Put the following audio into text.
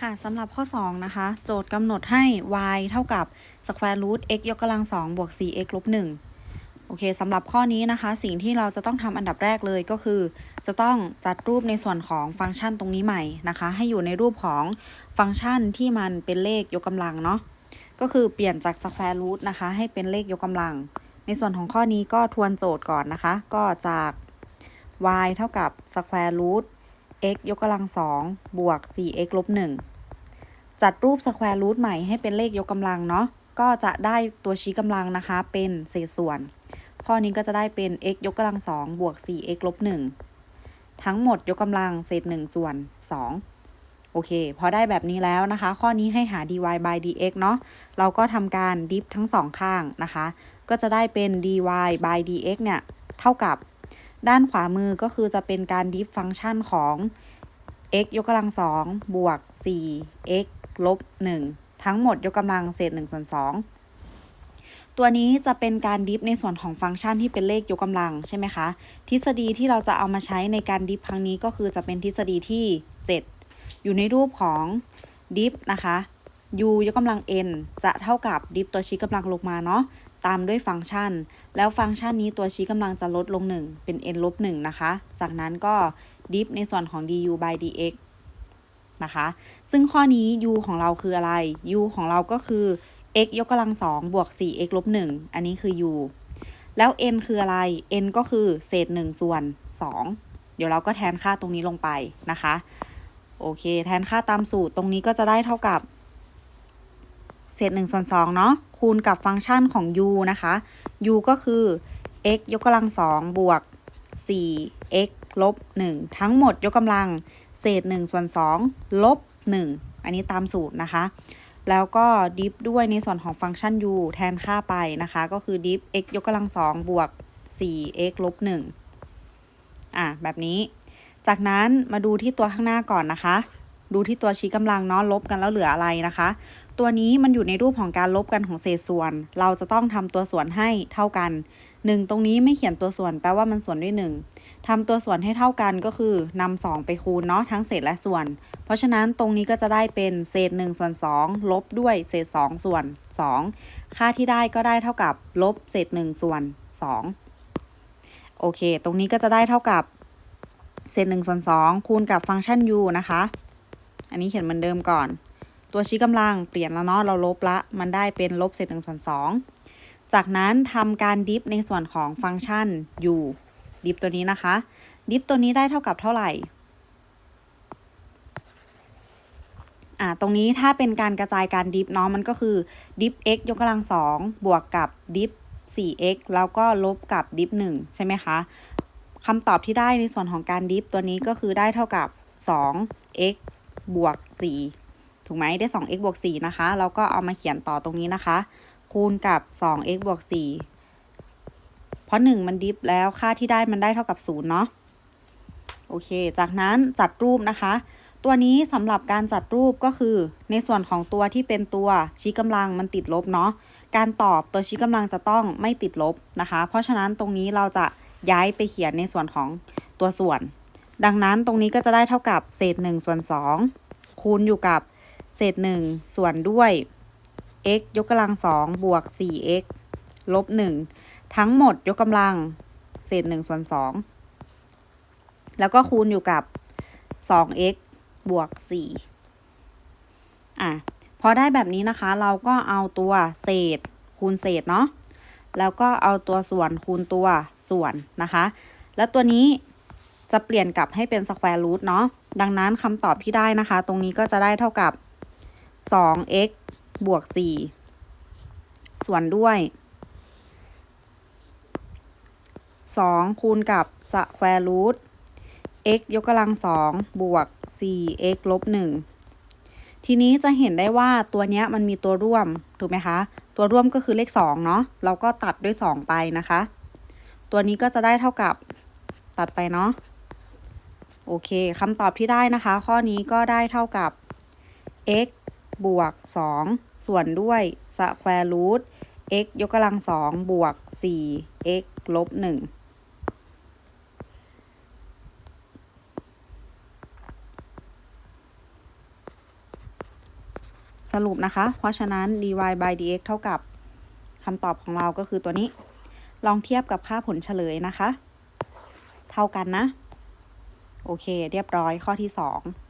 ค่ะสำหรับข้อ 2 นะคะ โจทย์กำหนดให้ y เท่ากับ square root x ยกกำลัง2บวก 4x ลบ1โอเคสำหรับข้อนี้นะคะ สิ่งที่เราจะต้องทำอันดับแรกเลยก็คือ จะต้องจัดรูปในส่วนของฟังก์ชันตรงนี้ใหม่นะคะ ให้อยู่ในรูปของฟังก์ชันที่มันเป็นเลขยกกำลังเนาะก็คือเปลี่ยนจาก square root นะคะ ให้เป็นเลขยกกำลัง ในส่วนของข้อนี้ก็ทวนโจทย์ก่อนนะคะ ก็จาก y เท่ากับ square root x ยกกำลังสองบวก 4x ลบ1จัดรูป square root ใหม่ให้เป็นเลขยกกำลังเนาะก็จะได้ตัวชี้กำลังนะคะ เป็นเศษส่วน ข้อนี้ก็จะได้เป็น x ยกกำลังสองบวก 4x ลบ1ทั้งหมดยกกำลังเศษ1ส่วน2โอเค พอได้แบบนี้แล้วนะคะ ข้อนี้ให้หา dy by dx เนาะเราก็ทำการดิฟทั้งสองข้างนะคะ ก็จะได้เป็น dy by dx เนี่ย เท่ากับ ด้านขวามือก็คือจะเป็นการดิฟฟังก์ชันของ x ยกกำลังสองบวก 4x ลบ 1 ทั้งหมดยกกำลังเศษ1ส่วน2ตัวนี้จะเป็นการดิฟในส่วนของฟังก์ชันที่เป็นเลขยกกำลังใช่ไหมคะ ทฤษฎีที่เราจะเอามาใช้ในการดิฟครั้งนี้ก็คือจะเป็นทฤษฎีที่ 7 อยู่ในรูปของดิฟนะคะ u ยกกำลัง n จะเท่ากับดิฟตัวชี้กำลังลงมาเนาะ ตามด้วยฟังก์ชัน แล้วฟังก์ชันนี้ตัวชี้กำลังจะลดลง 1 เป็น n ลบ1นะคะ จากนั้นก็ดิฟในส่วนของ du by dx นะคะ ซึ่งข้อนี้ u ของเราคืออะไร u ของเราก็คือ x ยกกำลังสองบวก 4x ลบ1อันนี้คือ u แล้ว n คืออะไร n ก็คือเศษ 1 ส่วน 2 เดี๋ยวเราก็แทนค่าตรงนี้ลงไปนะคะ โอเค แทนค่าตามสูตรตรงนี้ก็จะได้เท่ากับ เศษ1ส่วน2เนาะคูณกับฟังก์ชันของ u นะคะ u ก็คือ x ยกกำลังสองบวก 4x ลบ 1 ทั้งหมดยกกำลังเศษ1ส่วน2ลบ 1 อันนี้ตามสูตรนะคะ แล้วก็ดิฟด้วยในส่วนของฟังก์ชัน u แทนค่าไปนะคะ ก็คือดิฟ x ยกกำลังสองบวก 4x ลบ 1 อะ แบบนี้ จากนั้นมาดูที่ตัวข้างหน้าก่อนนะคะ ดูที่ตัวชี้กำลังเนาะลบกันแล้วเหลืออะไรนะคะ ตัวนี้มันอยู่ในรูปของการลบกันของเศษส่วน เราจะต้องทำตัวส่วนให้เท่ากัน 1 ตรงนี้ไม่เขียนตัวส่วนแปลว่ามันส่วนด้วย 1ทำตัวส่วนให้เท่ากันก็คือนำ2ไปคูณเนาะทั้งเศษและส่วน เพราะฉะนั้นตรงนี้ก็จะได้เป็นเศษ1ส่วน2ลบด้วยเศษ 2 ส่วน 2 ค่าที่ได้ก็ได้เท่ากับลบเศษ1ส่วน 2 โอเค ตรงนี้ก็จะได้เท่ากับเศษ1ส่วน2คูณกับฟังก์ชัน u นะคะ อันนี้เขียนเหมือนเดิมก่อน ตัวชี้กำลังเปลี่ยนแล้วเนาะเราลบละ มันได้เป็นลบเศษ1ส่วน2จากนั้นทำการดิฟในส่วนของฟังก์ชัน u ดิฟตัวนี้นะคะ ดิฟตัวนี้ได้เท่ากับเท่าไหร่อ่าตรงนี้ถ้าเป็นการกระจายการดิฟเนาะมันก็คือดิฟ x ยกกำลังสองบวกกับดิฟ 4x แล้วก็ลบกับดิฟ 1 ใช่ไหมคะคำตอบที่ได้ในส่วนของการดิฟตัวนี้ก็คือได้เท่ากับ 2x บวก 4 ถูกไหมได้ 2x บวก4นะคะ เราก็เอามาเขียนต่อตรงนี้นะคะ คูณกับ 2x บวก4เพราะ 1 มันดิฟแล้วค่าที่ได้มันได้เท่ากับ0เนาะโอเค จากนั้นจัดรูปนะคะ ตัวนี้สำหรับการจัดรูปก็คือ ในส่วนของตัวที่เป็นตัวชี้กำลังมันติดลบเนาะการตอบตัวชี้กำลังจะต้องไม่ติดลบนะคะ เพราะฉะนั้นตรงนี้เราจะย้ายไปเขียนในส่วนของตัวส่วน ดังนั้นตรงนี้ก็จะได้เท่ากับเศษ1ส่วน2คูณอยู่กับ เศษ 1 ส่วนด้วย x ยกกำลัง2บวก 4x ลบ 1 ทั้งหมดยกกำลัง เศษ 1 ส่วน 2 แล้วก็คูณอยู่กับ 2x บวก 4 อะ พอได้แบบนี้นะคะ เราก็เอาตัวเศษคูณเศษเนาะ แล้วก็เอาตัวส่วนคูณตัวส่วนนะคะ แล้วตัวนี้จะเปลี่ยนกลับให้เป็นสแควร์รูทเนาะ ดังนั้นคำตอบที่ได้นะคะ ตรงนี้ก็จะได้เท่ากับ 2x บวก 4 ส่วนด้วย 2 คูณกับสแควรูท x ยกกำลัง 2 บวก 4x ลบ 1 ทีนี้จะเห็นได้ว่าตัวนี้มันมีตัวร่วม ถูกไหมคะ ตัวร่วมก็คือเลข 2 เนาะเราก็ตัดด้วย 2 ไปนะคะ ตัวนี้ก็จะได้เท่ากับตัดไปเนาะโอเคคำตอบที่ได้นะคะ ข้อนี้ก็ได้เท่ากับ x บวก 2 ส่วนด้วยสแควร์รูท x ยกกำลัง2บวก 4x ลบ 1สรุปนะคะ เพราะฉะนั้น dy by dx เท่ากับคำตอบของเราก็คือตัวนี้ ลองเทียบกับค่าผลเฉลยนะคะ เท่ากันนะ โอเค เรียบร้อยข้อที่ 2